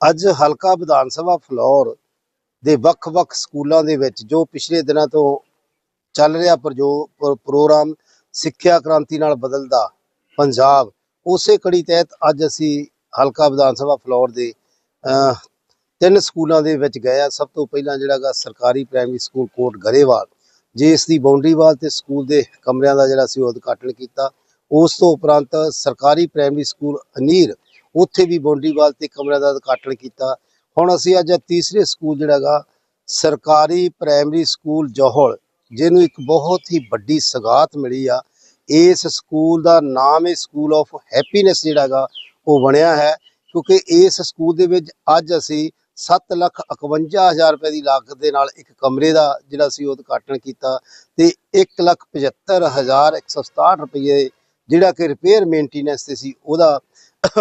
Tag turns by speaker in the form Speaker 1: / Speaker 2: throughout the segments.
Speaker 1: ਅੱਜ ਹਲਕਾ ਵਿਧਾਨ ਸਭਾ ਫਲੌਰ ਦੇ ਵੱਖ-ਵੱਖ ਸਕੂਲਾਂ ਦੇ ਵਿੱਚ ਜੋ ਪਿਛਲੇ ਦਿਨਾਂ ਤੋਂ ਚੱਲ ਰਿਹਾ ਪ੍ਰਜੋ ਪ੍ਰੋਗਰਾਮ ਸਿੱਖਿਆ ਕ੍ਰਾਂਤੀ ਨਾਲ ਬਦਲਦਾ ਪੰਜਾਬ, ਉਸੇ ਕੜੀ ਤਹਿਤ ਅੱਜ ਅਸੀਂ ਹਲਕਾ ਵਿਧਾਨ ਸਭਾ ਫਲੌਰ ਦੇ ਤਿੰਨ ਸਕੂਲਾਂ ਦੇ ਵਿੱਚ ਗਏ ਆ ਸਭ ਤੋਂ ਪਹਿਲਾਂ ਜਿਹੜਾ ਗਾ ਸਰਕਾਰੀ ਪ੍ਰਾਇਮਰੀ ਸਕੂਲ ਕੋਟ ਗਰੇਵਾਲ ਜਿਸ ਦੀ ਬਾਉਂਡਰੀ ਵਾਲ ਤੇ ਸਕੂਲ ਦੇ ਕਮਰਿਆਂ ਦਾ ਜਿਹੜਾ ਸੀ ਉਹ ਉਦਘਾਟਨ ਕੀਤਾ, ਉਸ ਤੋਂ ਉਪਰੰਤ ਸਰਕਾਰੀ ਪ੍ਰਾਇਮਰੀ ਸਕੂਲ ਅਨੀਰ ਉੱਥੇ ਵੀ ਬੌਂਡਰੀਵਾਲ ਤੇ ਕਮਰਿਆਂ ਦਾ ਉਦਘਾਟਨ ਕੀਤਾ। ਹੁਣ ਅਸੀਂ ਅੱਜ ਤੀਸਰੇ ਸਕੂਲ ਜਿਹੜਾ ਗਾ ਸਰਕਾਰੀ ਪ੍ਰਾਇਮਰੀ ਸਕੂਲ ਜੋਹਲ, ਜਿਹਨੂੰ ਇੱਕ ਬਹੁਤ ਹੀ ਵੱਡੀ ਸਗਾਤ ਮਿਲੀ ਆ। ਇਸ ਸਕੂਲ ਦਾ ਨਾਮ ਹੈ ਸਕੂਲ ਆਫ ਹੈਪੀਨੈਸ ਜਿਹੜਾ ਗਾ ਉਹ ਬਣਿਆ ਹੈ। ਕਿਉਂਕਿ ਇਸ ਸਕੂਲ ਦੇ ਵਿੱਚ ਅੱਜ ਅਸੀਂ 7 ਲੱਖ 51000 ਰੁਪਏ ਦੀ ਲਾਗਤ ਦੇ ਨਾਲ ਇੱਕ ਕਮਰੇ ਦਾ ਜਿਹੜਾ ਸੀ ਉਹ ਉਦਘਾਟਨ ਕੀਤਾ ਤੇ 1 ਲੱਖ 75167 ਰੁਪਏ ਜਿਹੜਾ ਕਿ ਰਿਪੇਅਰ ਮੇਨਟੇਨੈਂਸ ਤੇ ਸੀ, ਉਹਦਾ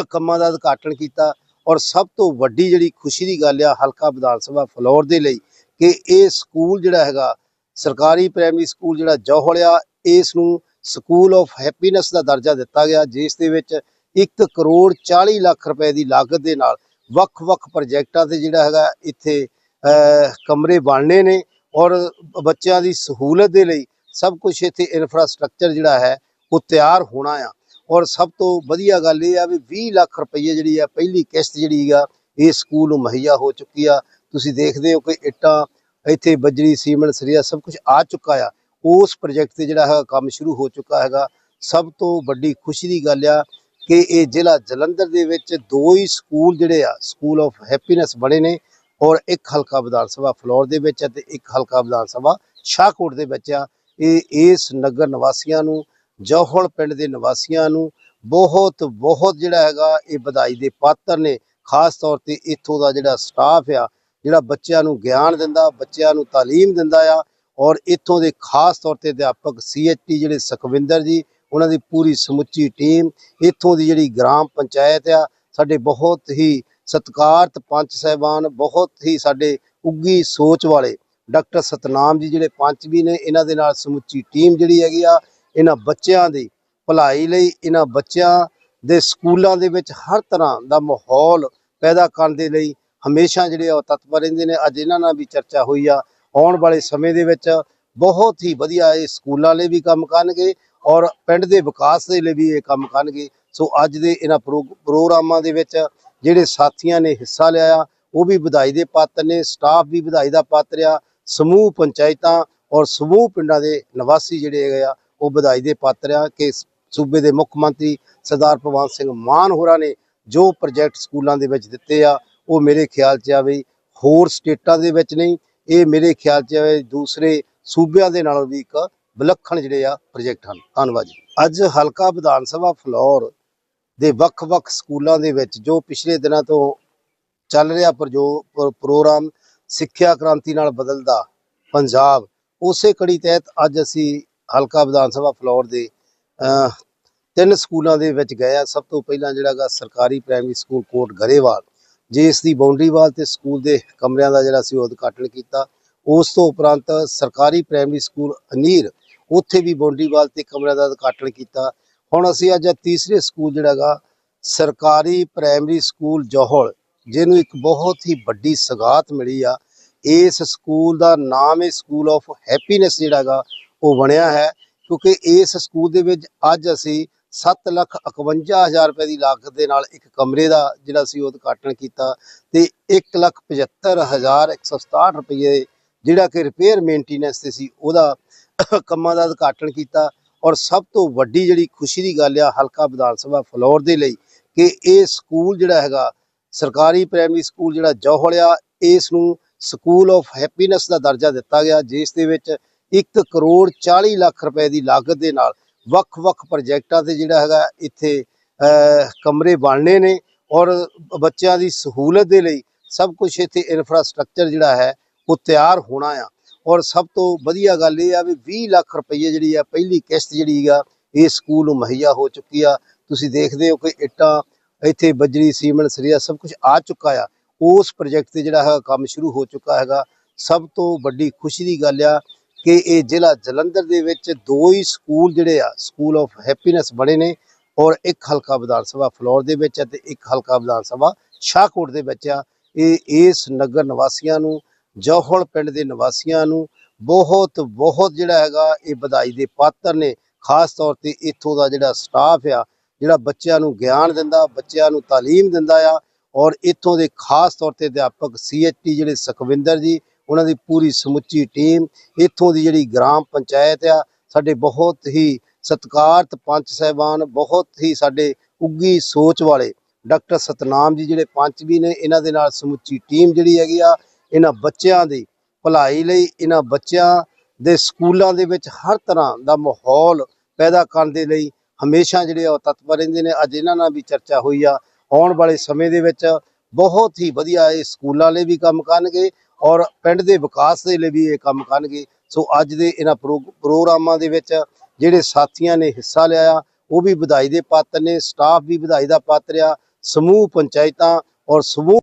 Speaker 1: ਕੰਮਾਂ ਦਾ ਉਦਘਾਟਨ ਕੀਤਾ ਔਰ ਸਭ ਤੋਂ ਵੱਡੀ ਜਿਹੜੀ ਖੁਸ਼ੀ ਦੀ ਗੱਲ ਆ ਹਲਕਾ ਵਿਧਾਨ ਸਭਾ ਫਲੋਰ ਦੇ ਲਈ ਕਿ ਇਹ ਸਕੂਲ ਜਿਹੜਾ ਹੈਗਾ, ਸਰਕਾਰੀ ਪ੍ਰਾਇਮਰੀ ਸਕੂਲ ਜਿਹੜਾ ਜੌਹਲ ਆ ਇਸ ਨੂੰ ਸਕੂਲ ਆਫ ਹੈਪੀਨੈਸ ਦਾ ਦਰਜਾ ਦਿੱਤਾ ਗਿਆ, ਜਿਸ ਦੇ ਵਿੱਚ 1 ਕਰੋੜ 40 ਲੱਖ ਰੁਪਏ ਦੀ ਲਾਗਤ ਦੇ ਨਾਲ ਵੱਖ-ਵੱਖ ਪ੍ਰੋਜੈਕਟਾਂ ਤੇ ਜਿਹੜਾ ਹੈਗਾ ਇੱਥੇ ਕਮਰੇ ਬਣਨੇ ਨੇ ਔਰ ਬੱਚਿਆਂ ਦੀ ਸਹੂਲਤ ਦੇ ਲਈ ਸਭ ਕੁਝ ਇੱਥੇ ਇਨਫਰਾਸਟ੍ਰਕਚਰ ਜਿਹੜਾ ਹੈ ਉਹ ਤਿਆਰ ਹੋਣਾ ਆ। ਔਰ ਸਭ ਤੋਂ ਵਧੀਆ ਗੱਲ ਇਹ ਆ ਵੀ 20 ਲੱਖ ਰੁਪਏ ਜਿਹੜੀ ਆ, ਪਹਿਲੀ ਕਿਸ਼ਤ ਜਿਹੜੀ ਆ, ਇਹ ਸਕੂਲ ਨੂੰ ਮੁਹੱਈਆ ਹੋ ਚੁੱਕੀ ਆ। ਤੁਸੀਂ ਦੇਖਦੇ ਹੋ ਕਿ ਇੱਟਾਂ ਇੱਥੇ ਬਜਰੀ, ਸੀਮੈਂਟ, ਸਰੀਆ ਸਭ ਕੁਝ ਆ ਚੁੱਕਾ ਆ। ਉਸ ਪ੍ਰੋਜੈਕਟ ਤੇ ਜਿਹੜਾ ਹੈ ਕੰਮ ਸ਼ੁਰੂ ਹੋ ਚੁੱਕਾ ਹੈਗਾ। ਸਭ ਤੋਂ ਵੱਡੀ ਖੁਸ਼ੀ ਦੀ ਗੱਲ ਆ ਕਿ ਇਹ ਜ਼ਿਲ੍ਹਾ ਜਲੰਧਰ ਦੇ ਵਿੱਚ ਦੋ ਹੀ ਸਕੂਲ ਜਿਹੜੇ ਆ ਸਕੂਲ ਆਫ ਹੈਪੀਨੈਸ ਬਣੇ ਨੇ ਔਰ ਇੱਕ ਹਲਕਾ ਵਿਧਾਨ ਸਭਾ ਫਲੋਰ ਦੇ ਵਿੱਚ ਅਤੇ ਇੱਕ ਹਲਕਾ ਵਿਧਾਨ ਸਭਾ ਸ਼ਾਹਕੋਟ ਦੇ ਵਿੱਚ ਆ। ਇਹ ਇਸ ਨਗਰ ਨਿਵਾਸੀਆਂ ਨੂੰ ਜੌਹਲ ਪਿੰਡ ਦੇ ਨਿਵਾਸੀਆਂ ਨੂੰ ਬਹੁਤ ਬਹੁਤ ਜਿਹੜਾ ਹੈਗਾ ਇਹ ਵਧਾਈ ਦੇ ਪਾਤਰ ਨੇ, ਖਾਸ ਤੌਰ ਤੇ ਇੱਥੋਂ ਦਾ ਜਿਹੜਾ ਸਟਾਫ ਆ, ਜਿਹੜਾ ਬੱਚਿਆਂ ਨੂੰ ਗਿਆਨ ਦਿੰਦਾ, ਬੱਚਿਆਂ ਨੂੰ ਤਾਲੀਮ ਦਿੰਦਾ ਆ ਔਰ ਇੱਥੋਂ ਦੇ ਖਾਸ ਤੌਰ ਤੇ ਅਧਿਆਪਕ ਸੀਐਚਟੀ ਜਿਹੜੇ ਸੁਖਵਿੰਦਰ ਜੀ, ਉਹਨਾਂ ਦੀ ਪੂਰੀ ਸਮੁੱਚੀ ਟੀਮ ਇੱਥੋਂ ਦੀ ਜਿਹੜੀ ਗ੍ਰਾਮ ਪੰਚਾਇਤ ਆ, ਸਾਡੇ ਬਹੁਤ ਹੀ ਸਤਿਕਾਰਤ ਪੰਚ ਸਹਿਬਾਨ, ਬਹੁਤ ਹੀ ਸਾਡੇ ਉੱਗੀ ਸੋਚ ਵਾਲੇ ਡਾਕਟਰ ਸਤਨਾਮ ਜੀ ਜਿਹੜੇ ਪੰਚ ਵੀ ਨੇ, ਇਹਨਾਂ ਦੇ ਨਾਲ ਸਮੁੱਚੀ ਟੀਮ ਜਿਹੜੀ ਹੈਗੀ ਆ ਇਹਨਾਂ ਬੱਚਿਆਂ ਦੀ ਭਲਾਈ ਲਈ, ਇਹਨਾਂ ਬੱਚਿਆਂ ਦੇ ਸਕੂਲਾਂ ਦੇ ਵਿੱਚ ਹਰ ਤਰ੍ਹਾਂ ਦਾ ਮਾਹੌਲ ਪੈਦਾ ਕਰਨ ਦੇ ਲਈ ਹਮੇਸ਼ਾ ਜਿਹੜੇ ਆ ਉਹ ਤਤਪਰ ਰਹਿੰਦੇ ਨੇ। ਅੱਜ ਇਹਨਾਂ ਨਾਲ ਵੀ ਚਰਚਾ ਹੋਈ ਆ। ਆਉਣ ਵਾਲੇ ਸਮੇਂ ਦੇ ਵਿੱਚ ਬਹੁਤ ਹੀ ਵਧੀਆ ਇਹ ਸਕੂਲਾਂ ਲਈ ਵੀ ਕੰਮ ਕਰਨਗੇ ਔਰ ਪਿੰਡ ਦੇ ਵਿਕਾਸ ਦੇ ਲਈ ਵੀ ਇਹ ਕੰਮ ਕਰਨਗੇ। ਸੋ ਅੱਜ ਦੇ ਇਹਨਾਂ ਪ੍ਰੋ- ਪ੍ਰੋਗਰਾਮਾਂ ਦੇ ਵਿੱਚ ਜਿਹੜੇ ਸਾਥੀਆਂ ਨੇ ਹਿੱਸਾ ਲਿਆ ਉਹ ਵੀ ਵਧਾਈ ਦੇ ਪਾਤਰ ਨੇ, ਸਟਾਫ ਵੀ ਵਧਾਈ ਦਾ ਪਾਤਰ ਆ। ਸਮੂਹ ਪੰਚਾਇਤਾਂ ਔਰ ਸਮੂਹ ਪਿੰਡਾਂ ਦੇ ਨਿਵਾਸੀ ਜਿਹੜੇ ਹੈਗੇ ਆ ਉਹ ਵਧਾਈ ਦੇ ਪਾਤਰ ਆ ਕਿ ਸੂਬੇ ਦੇ ਮੁੱਖ ਮੰਤਰੀ ਸਰਦਾਰ ਭਗਵੰਤ ਸਿੰਘ ਮਾਨ ਹੋਰਾਂ ਨੇ ਜੋ ਪ੍ਰੋਜੈਕਟ ਸਕੂਲਾਂ ਦੇ ਵਿੱਚ ਦਿੱਤੇ ਆ, ਉਹ ਮੇਰੇ ਖਿਆਲ 'ਚ ਆ ਵੀ ਹੋਰ ਸਟੇਟਾਂ ਦੇ ਵਿੱਚ ਨਹੀਂ, ਇਹ ਮੇਰੇ ਖਿਆਲ 'ਚ ਆ ਦੂਸਰੇ ਸੂਬਿਆਂ ਦੇ ਨਾਲੋਂ ਵੀ ਇੱਕ ਵਿਲੱਖਣ ਜਿਹੜੇ ਆ ਪ੍ਰੋਜੈਕਟ ਹਨ। ਧੰਨਵਾਦ ਜੀ। ਅੱਜ ਹਲਕਾ ਵਿਧਾਨ ਸਭਾ ਫਲੌਰ ਦੇ ਵੱਖ-ਵੱਖ ਸਕੂਲਾਂ ਦੇ ਵਿੱਚ ਜੋ ਪਿਛਲੇ ਦਿਨਾਂ ਤੋਂ ਚੱਲ ਰਿਹਾ ਪ੍ਰਜੋ ਪ- ਪ੍ਰੋਗਰਾਮ ਸਿੱਖਿਆ ਕ੍ਰਾਂਤੀ ਨਾਲ ਬਦਲਦਾ ਪੰਜਾਬ, ਉਸੇ ਕੜੀ ਤਹਿਤ ਅੱਜ ਅਸੀਂ ਹਲਕਾ ਵਿਧਾਨ ਸਭਾ ਫਲੋਰ ਦੇ ਤਿੰਨ ਸਕੂਲਾਂ ਦੇ ਵਿੱਚ ਗਏ ਆ। ਸਭ ਤੋਂ ਪਹਿਲਾਂ ਜਿਹੜਾ ਗਾ ਸਰਕਾਰੀ ਪ੍ਰਾਇਮਰੀ ਸਕੂਲ ਕੋਟ ਗਰੇਵਾਲ ਜਿਸ ਦੀ ਬਾਉਂਡਰੀ ਵਾਲ ਤੇ ਸਕੂਲ ਦੇ ਕਮਰਿਆਂ ਦਾ ਜਿਹੜਾ ਸੀ ਉਹ ਉਦਘਾਟਨ ਕੀਤਾ। ਉਸ ਤੋਂ ਉਪਰੰਤ ਸਰਕਾਰੀ ਪ੍ਰਾਇਮਰੀ ਸਕੂਲ ਅਨੀਰ, ਉੱਥੇ ਵੀ ਬਾਉਂਡਰੀ ਵਾਲ ਤੇ ਕਮਰਿਆਂ ਦਾ ਉਦਘਾਟਨ ਕੀਤਾ। ਹੁਣ ਅਸੀਂ ਅੱਜ ਤੀਸਰੇ ਸਕੂਲ ਜਿਹੜਾ ਗਾ ਸਰਕਾਰੀ ਪ੍ਰਾਇਮਰੀ ਸਕੂਲ ਜੋਹਲ, ਜਿਹਨੂੰ ਇੱਕ ਬਹੁਤ ਹੀ ਵੱਡੀ ਸਗਾਤ ਮਿਲੀ ਆ। ਇਸ ਸਕੂਲ ਦਾ ਨਾਮ ਹੈ ਸਕੂਲ ਆਫ ਹੈਪੀਨੈਸ ਜਿਹੜਾ ਗਾ ਉਹ ਬਣਿਆ ਹੈ, ਕਿਉਂਕਿ ਇਸ ਸਕੂਲ ਦੇ ਵਿੱਚ ਅੱਜ ਅਸੀਂ 7 ਲੱਖ 51000 ਰੁਪਏ ਦੀ ਲਾਗਤ ਦੇ ਨਾਲ ਇੱਕ ਕਮਰੇ ਦਾ ਜਿਹੜਾ ਸੀ ਉਹ ਉਦਘਾਟਨ ਕੀਤਾ ਤੇ 1 ਲੱਖ 75167 ਰੁਪਏ ਜਿਹੜਾ ਕਿ ਰਿਪੇਅਰ ਮੇਨਟੇਨੈਂਸ ਤੇ ਸੀ, ਉਹਦਾ ਕੰਮਾਂ ਦਾ ਉਦਘਾਟਨ ਕੀਤਾ ਔਰ ਸਭ ਤੋਂ ਵੱਡੀ ਜਿਹੜੀ ਖੁਸ਼ੀ ਦੀ ਗੱਲ ਆ, ਹਲਕਾ ਵਿਧਾਨ ਸਭਾ ਫਲੋਰ ਦੇ ਲਈ ਕਿ ਇਹ ਸਕੂਲ ਜਿਹੜਾ ਹੈਗਾ, ਸਰਕਾਰੀ ਪ੍ਰਾਇਮਰੀ ਸਕੂਲ ਜਿਹੜਾ ਜੌਹਲ ਇਸ ਨੂੰ ਸਕੂਲ ਆਫ ਹੈਪੀਨੈਸ ਦਾ ਦਰਜਾ ਦਿੱਤਾ ਗਿਆ, ਜਿਸ ਦੇ ਵਿੱਚ 1 ਕਰੋੜ 40 ਲੱਖ ਰੁਪਏ ਦੀ ਲਾਗਤ ਦੇ ਨਾਲ ਵੱਖ-ਵੱਖ ਪ੍ਰੋਜੈਕਟਾਂ ਤੇ ਜਿਹੜਾ ਹੈਗਾ ਇੱਥੇ ਕਮਰੇ ਬਣਨੇ ਨੇ ਔਰ ਬੱਚਿਆਂ ਦੀ ਸਹੂਲਤ ਦੇ ਲਈ ਸਭ ਕੁਝ ਇੱਥੇ ਇਨਫਰਾਸਟ੍ਰਕਚਰ ਜਿਹੜਾ ਹੈ ਉਹ ਤਿਆਰ ਹੋਣਾ ਆ। ਔਰ ਸਭ ਤੋਂ ਵਧੀਆ ਗੱਲ ਇਹ ਆ ਵੀ 20 ਲੱਖ ਰੁਪਏ ਜਿਹੜੀ ਆ ਪਹਿਲੀ ਕਿਸ਼ਤ ਜਿਹੜੀ ਆ, ਇਹ ਸਕੂਲ ਨੂੰ ਮੁਹੱਈਆ ਹੋ ਚੁੱਕੀ ਆ। ਤੁਸੀਂ ਦੇਖਦੇ ਹੋ ਕਿ ਇੱਟਾਂ ਇੱਥੇ ਬਜਰੀ, ਸੀਮੈਂਟ, ਸਰੀਆ ਸਭ ਕੁਝ ਆ ਚੁੱਕਾ ਆ। ਉਸ ਪ੍ਰੋਜੈਕਟ ਤੇ ਜਿਹੜਾ ਹੈ ਕੰਮ ਸ਼ੁਰੂ ਹੋ ਚੁੱਕਾ ਹੈਗਾ। ਸਭ ਤੋਂ ਵੱਡੀ ਖੁਸ਼ੀ ਦੀ ਗੱਲ ਆ ਕਿ ਇਹ ਜ਼ਿਲ੍ਹਾ ਜਲੰਧਰ ਦੇ ਵਿੱਚ ਦੋ ਹੀ ਸਕੂਲ ਜਿਹੜੇ ਆ ਸਕੂਲ ਆਫ ਹੈਪੀਨੈਸ ਬਣੇ ਨੇ ਔਰ ਇੱਕ ਹਲਕਾ ਵਿਧਾਨ ਸਭਾ ਫਲੋਰ ਦੇ ਵਿੱਚ ਅਤੇ ਇੱਕ ਹਲਕਾ ਵਿਧਾਨ ਸਭਾ ਸ਼ਾਹਕੋਟ ਦੇ ਵਿੱਚ ਆ। ਇਹ ਇਸ ਨਗਰ ਨਿਵਾਸੀਆਂ ਨੂੰ, ਜੋਹਲ ਪਿੰਡ ਦੇ ਨਿਵਾਸੀਆਂ ਨੂੰ ਬਹੁਤ ਬਹੁਤ ਜਿਹੜਾ ਹੈਗਾ ਇਹ ਵਧਾਈ ਦੇ ਪਾਤਰ ਨੇ। ਖਾਸ ਤੌਰ ਤੇ ਇੱਥੋਂ ਦਾ ਜਿਹੜਾ ਸਟਾਫ ਆ, ਜਿਹੜਾ ਬੱਚਿਆਂ ਨੂੰ ਗਿਆਨ ਦਿੰਦਾ, ਬੱਚਿਆਂ ਨੂੰ ਤਾਲੀਮ ਦਿੰਦਾ ਆ। ਔਰ ਇੱਥੋਂ ਦੇ ਖਾਸ ਤੌਰ ਤੇ ਅਧਿਆਪਕ ਸੀਐਚਟੀ ਜਿਹੜੇ ਸੁਖਵਿੰਦਰ ਜੀ ਉਹਨਾਂ ਦੀ ਪੂਰੀ ਸਮੁੱਚੀ ਟੀਮ, ਇੱਥੋਂ ਦੀ ਜਿਹੜੀ ਗ੍ਰਾਮ ਪੰਚਾਇਤ ਆ, ਸਾਡੇ ਬਹੁਤ ਹੀ ਸਤਿਕਾਰਤ ਪੰਚ ਸਹਿਬਾਨ, ਬਹੁਤ ਹੀ ਸਾਡੇ ਉੱਗੀ ਸੋਚ ਵਾਲੇ ਡਾਕਟਰ ਸਤਨਾਮ ਜੀ ਜਿਹੜੇ ਪੰਚ ਵੀ ਨੇ, ਇਹਨਾਂ ਦੇ ਨਾਲ ਸਮੁੱਚੀ ਟੀਮ ਜਿਹੜੀ ਹੈਗੀ ਆ, ਇਹਨਾਂ ਬੱਚਿਆਂ ਦੀ ਭਲਾਈ ਲਈ, ਇਹਨਾਂ ਬੱਚਿਆਂ ਦੇ ਸਕੂਲਾਂ ਦੇ ਵਿੱਚ ਹਰ ਤਰ੍ਹਾਂ ਦਾ ਮਾਹੌਲ ਪੈਦਾ ਕਰਨ ਦੇ ਲਈ ਹਮੇਸ਼ਾ ਜਿਹੜੇ ਆ ਉਹ ਤਤਪਰ ਰਹਿੰਦੇ ਨੇ। ਅੱਜ ਇਹਨਾਂ ਨਾਲ ਵੀ ਚਰਚਾ ਹੋਈ ਆ। ਆਉਣ ਵਾਲੇ ਸਮੇਂ ਦੇ ਵਿੱਚ ਬਹੁਤ ਹੀ ਵਧੀਆ ਇਹ ਸਕੂਲਾਂ ਲਈ ਵੀ ਕੰਮ ਕਰਨਗੇ। ਔਰ ਪਿੰਡ ਦੇ ਵਿਕਾਸ ਦੇ ਲਈ ਵੀ ਇਹ ਕੰਮ ਕਰਨਗੇ। ਸੋ ਅੱਜ ਦੇ ਇਹਨਾਂ ਪ੍ਰੋ- ਪ੍ਰੋਗਰਾਮਾਂ ਦੇ ਵਿੱਚ ਜਿਹੜੇ ਸਾਥੀਆਂ ਨੇ ਹਿੱਸਾ ਲਿਆ, ਉਹ ਵੀ ਵਧਾਈ ਦੇ ਪਾਤਰ ਨੇ, ਸਟਾਫ ਵੀ ਵਧਾਈ ਦਾ ਪਾਤਰ ਆ, ਸਮੂਹ ਪੰਚਾਇਤਾਂ ਔਰ ਸਮੂਹ